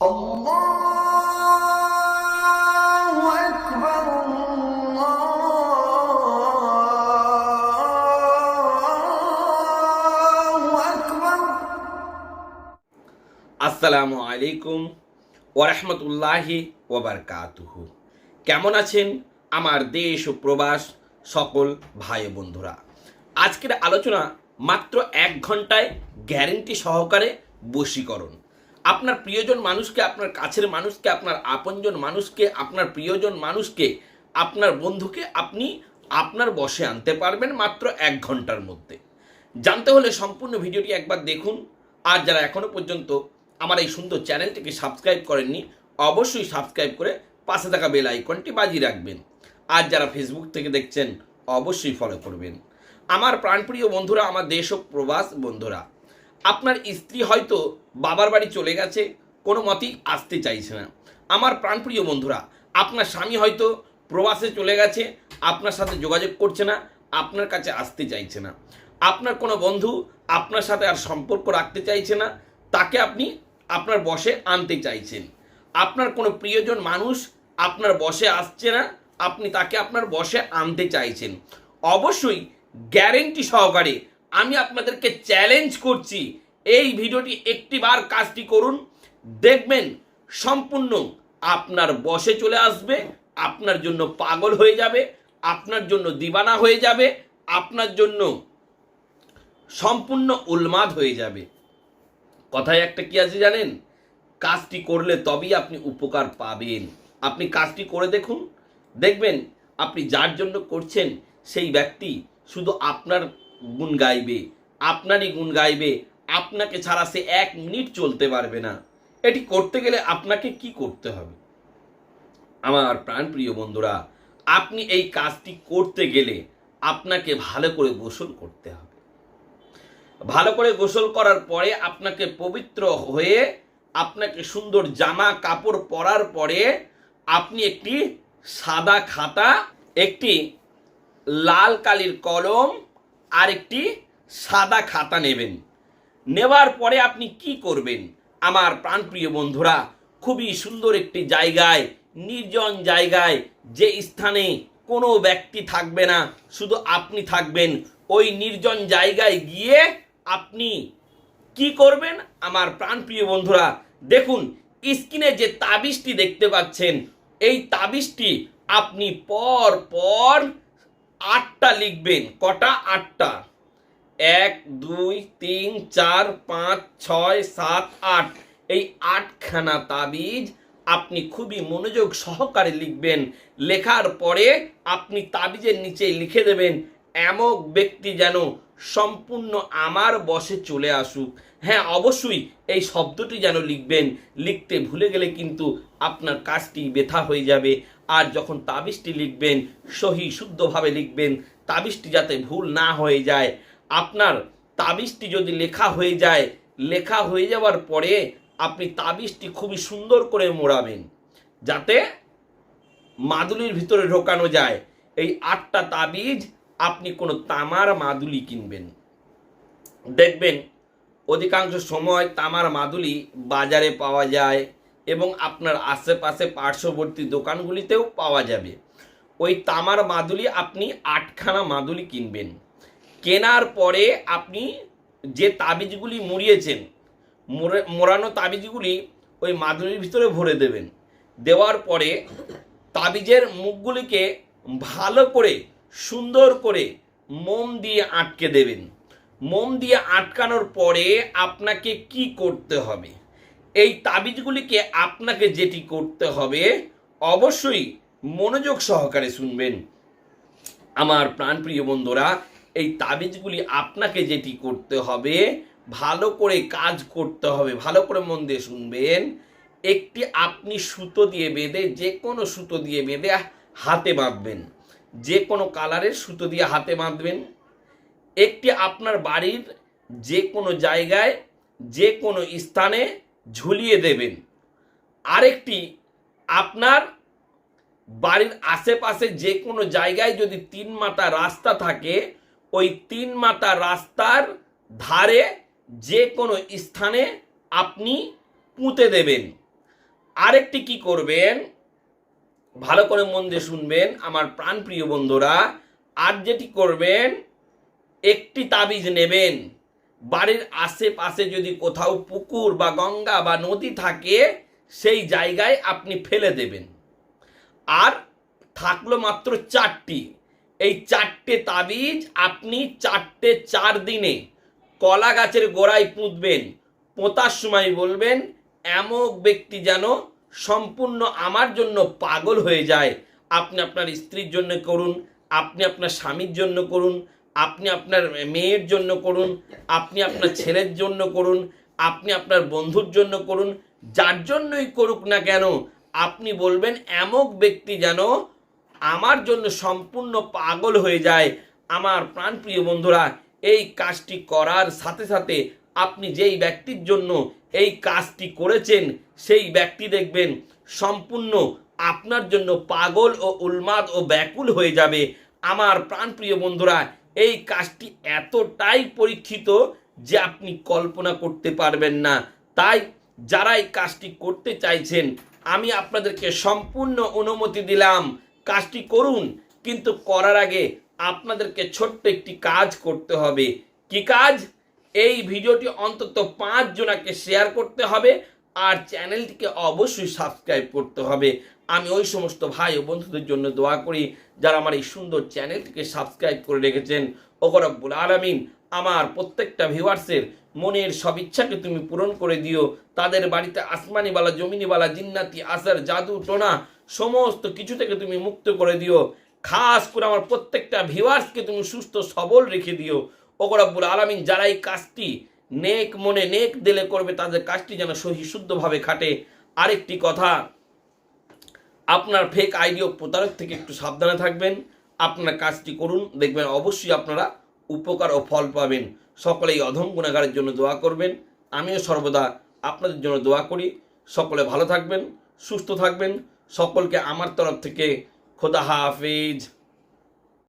আসসালামু আলাইকুম ওরহমতুল্লাহি ওবরকাতুহু কেমন আছেন আমার দেশ ও প্রবাস সকল ভাই বন্ধুরা? আজকের আলোচনা মাত্র এক ঘন্টায় গ্যারেন্টি সহকারে বশীকরণ। আপনার প্রিয়জন মানুষকে, আপনার কাছের মানুষকে, আপনার আপনজন মানুষকে, আপনার প্রিয়জন মানুষকে, আপনার বন্ধুকে আপনি আপনার বসে আনতে পারবেন মাত্র এক ঘণ্টার মধ্যে। জানতে হলে সম্পূর্ণ ভিডিওটি একবার দেখুন। আর যারা এখনও পর্যন্ত আমার এই সুন্দর চ্যানেলটিকে সাবস্ক্রাইব করেননি, অবশ্যই সাবস্ক্রাইব করে পাশে থাকা বেল আইকনটি বাজিয়ে রাখবেন। আর যারা ফেসবুক থেকে দেখছেন, অবশ্যই ফলো করবেন। আমার প্রাণপ্রিয় বন্ধুরা, আমার দেশ ও প্রবাস বন্ধুরা আপনার স্ত্রী হয়তো বাবার বাড়ি চলে গেছে, কোনো মতেই আসতে চাইছে না। আমার প্রাণপ্রিয় বন্ধুরা, আপনার স্বামী হয়তো প্রবাসে চলে গেছে, আপনার সাথে যোগাযোগ করছে না, আপনার কাছে আসতে চাইছে না। আপনার কোনো বন্ধু আপনার সাথে আর সম্পর্ক রাখতে চাইছে না, তাকে আপনি আপনার বসে আনতে চাইছেন। আপনার কোনো প্রিয়জন মানুষ আপনার বসে আসছে না, আপনি তাকে আপনার বসে আনতে চাইছেন। অবশ্যই গ্যারেন্টি সহকারে আমি আপনাদেরকে চ্যালেঞ্জ করছি, এই ভিডিওটি একটিবার কাজটি করুন। দেখবেন সম্পূর্ণ আপনার বসে চলে আসবে, আপনার জন্য পাগল হয়ে যাবে, আপনার জন্য দিবানা হয়ে যাবে, আপনার জন্য সম্পূর্ণ উন্মাদ হয়ে যাবে। কথায় একটা কি আছে জানেন? কাজটি করলে তবেই আপনি উপকার পাবেন। আপনি কাজটি করে দেখুন। দেখবেন আপনি যার জন্য করছেন, সেই ব্যক্তি শুধু আপনার গুণ গাইবে, আপনারই গুণ গাইবে, আপনাকে ছাড়া সে এক মিনিট চলতে পারবে না। এটি করতে গেলে আপনাকে কি করতে হবে? আমার প্রাণপ্রিয় বন্ধুরা, আপনি এই কাজটি করতে গেলে আপনাকে ভালো করে গোসল করতে হবে। ভালো করে গোসল করার পরে আপনাকে পবিত্র হয়ে, আপনাকে সুন্দর জামা কাপড় পরার পরে আপনি একটি সাদা খাতা, একটি লাল কালির কলম আর একটি সাদা খাতা নেবেন। নেওয়ার পরে আপনি কি করবেন? আমার প্রাণপ্রিয় বন্ধুরা, খুবই সুন্দর একটি জায়গায়, নির্জন জায়গায়, যে স্থানে কোনো ব্যক্তি থাকবে না, শুধু আপনি থাকবেন। ওই নির্জন জায়গায় গিয়ে আপনি কি করবেন? আমার প্রাণপ্রিয় বন্ধুরা, দেখুন, স্ক্রিনে যে তাবিজটি দেখতে পাচ্ছেন, এই তাবিজটি আপনি পর পর আটটা লিখবেন, কটা? আটটা। এক, দুই, তিন, চার, পাঁচ, ছয়, সাত, আট। এই আটখানা তাবিজ আপনি খুবই মনোযোগ সহকারে লিখবেন। লেখার পরে আপনি তাবিজের নিচে লিখে দেবেন, এমক ব্যক্তি যেন সম্পূর্ণ আমার বসে চলে আসুক। হ্যাঁ অবশ্যই এই শব্দটি যেন লিখবেন। লিখতে ভুলে গেলে কিন্তু আপনার কাজটি ব্যথা হয়ে যাবে। আর যখন তাবিজটি লিখবেন, সহি শুদ্ধভাবে লিখবেন, তাবিজটি যাতে ভুল না হয়ে যায়। আপনার তাবিজটি যদি লেখা হয়ে যায়, লেখা হয়ে যাওয়ার পরে আপনি তাবিজটি খুবই সুন্দর করে মোড়াবেন, যাতে মাদুলির ভিতরে ঢোকানো যায়। এই আটটা তাবিজ আপনি কোনো তামার মাদুলি কিনবেন। দেখবেন, অধিকাংশ সময় তামার মাদুলি বাজারে পাওয়া যায় এবং আপনার আশেপাশে পার্শ্ববর্তী দোকানগুলিতেও পাওয়া যাবে। ওই তামার মাদুলি আপনি আটখানা মাদুলি কিনবেন। কেনার পরে আপনি যে তাবিজগুলি মুড়িয়েছেন, মোড়ে- মোড়ানো তাবিজগুলি ওই মাদুলির ভিতরে ভরে দেবেন। দেওয়ার পরে তাবিজের মুখগুলিকে ভালো করে, সুন্দর করে মোম দিয়ে আটকে দেবেন। মোম দিয়ে আটকানোর পরে আপনাকে কি করতে হবে? এই তাবিজগুলিকে আপনাকে যেটি করতে হবে, অবশ্যই মনোযোগ সহকারে শুনবেন। আমার প্রাণপ্রিয় বন্ধুরা, এই তাবিজগুলি আপনাকে যেটি করতে হবে, ভালো করে কাজ করতে হবে, ভালো করে মন দিয়ে শুনবেন। একটি আপনি সুতো দিয়ে বেঁধে, যে কোনো সুতো দিয়ে বেঁধে হাতে বাঁধবেন। যে কোনো কালারের সুতো দিয়ে হাতে বাঁধবেন। একটি আপনার বাড়ির যে কোনো জায়গায়, যে কোনো স্থানে ঝুলিয়ে দেবেন। আরেকটি, আপনার বাড়ির আশেপাশে যে কোনো জায়গায় যদি তিন মাতা রাস্তা থাকে, ওই তিন মাতা রাস্তার ধারে যে কোনো স্থানে আপনি পুঁতে দেবেন। আরেকটি কি করবেন? ভালো করে মন দিয়ে শুনবেন, আমার প্রাণপ্রিয় বন্ধুরা। আর যেটি করবেন, একটি তাবিজ নেবেন। বাড়ির আশেপাশে যদি কোথাও পুকুর বা গঙ্গা বা নদী থাকে, সেই জায়গায় আপনি ফেলে দেবেন। আর থাকল মাত্র চারটি। এই চারটে তাবিজ আপনি চারটে চার দিনে কলা গাছের গোড়ায় পুঁতবেন। পোঁতার সময় বলবেন, এমক ব্যক্তি যেন সম্পূর্ণ আমার জন্য পাগল হয়ে যায়। আপনি আপনার স্ত্রীর জন্য করুন, আপনি আপনার স্বামীর জন্য করুন আপনি আপনার মেয়ের জন্য করুন, আপনি আপনার ছেলের জন্য করুন, আপনি আপনার বন্ধুর জন্য করুন, যার জন্যই করুক না কেন, আপনি বলবেন, এমক ব্যক্তি যেন আমার জন্য সম্পূর্ণ পাগল হয়ে যায়। আমার প্রাণপ্রিয় বন্ধুরা, এই কাজটি করার সাথে সাথে আপনি যেই ব্যক্তির জন্য এই কাজটি করেছেন, সেই ব্যক্তি দেখবেন সম্পূর্ণ আপনার জন্য পাগল ও উন্মাদ ও ব্যাকুল হয়ে যাবে। আমার প্রাণপ্রিয় বন্ধুরা এই কাজটি এতটাই পরীক্ষিত যে আপনি কল্পনা করতে পারবেন না। তাই যারা এই কাজটি করতে চাইছেন, আমি আপনাদেরকে সম্পূর্ণ অনুমতি দিলাম, কাজটি করুন, কিন্তু করার আগে আপনাদেরকে ছোট্ট একটি কাজ করতে হবে। কি কাজ? এই ভিডিওটি অন্তত পাঁচ জনাকে শেয়ার করতে হবে। আর চ্যানেলটিকে অবশ্যই সাবস্ক্রাইব করতে হবে। আমি ওই সমস্ত ভাই ও বন্ধুদের জন্য দোয়া করি, যারা আমার এই সুন্দর চ্যানেলটিকে সাবস্ক্রাইব করে রেখেছেন। ওগরব্বুল আলমিন, আমার প্রত্যেকটা ভিউয়ার্সের মনের সব ইচ্ছাকে তুমি পূরণ করে দিও। তাদের বাড়িতে আসমানিওয়ালা, জমিনিওয়ালা, জিন্নাতি, আসার, জাদু, টোনা সমস্ত কিছু থেকে তুমি মুক্ত করে দিও। খাস করে আমার প্রত্যেকটা ভিউয়ার্সকে তুমি সুস্থ, সবল রেখে দিও। ওগরব্বুল আলমিন, যারা এই কাজটি নেক মনে নেক দিলে করবে, তাদের কাজটি যেন সহি শুদ্ধভাবে খাটে। আরেকটি কথা, আপনার ফেক আইডি ও প্রতারক থেকে একটু সাবধানে থাকবেন, আপনার কাজটি করুন, দেখবেন অবশ্যই আপনারা উপকার ও ফল পাবেন। সকলেই অধম গুণাগারের জন্য দোয়া করবেন। আমিও সর্বদা আপনাদের জন্য দোয়া করি। সকলে ভালো থাকবেন, সুস্থ থাকবেন। সকলকে আমার তরফ থেকে খোদা হাফিজ।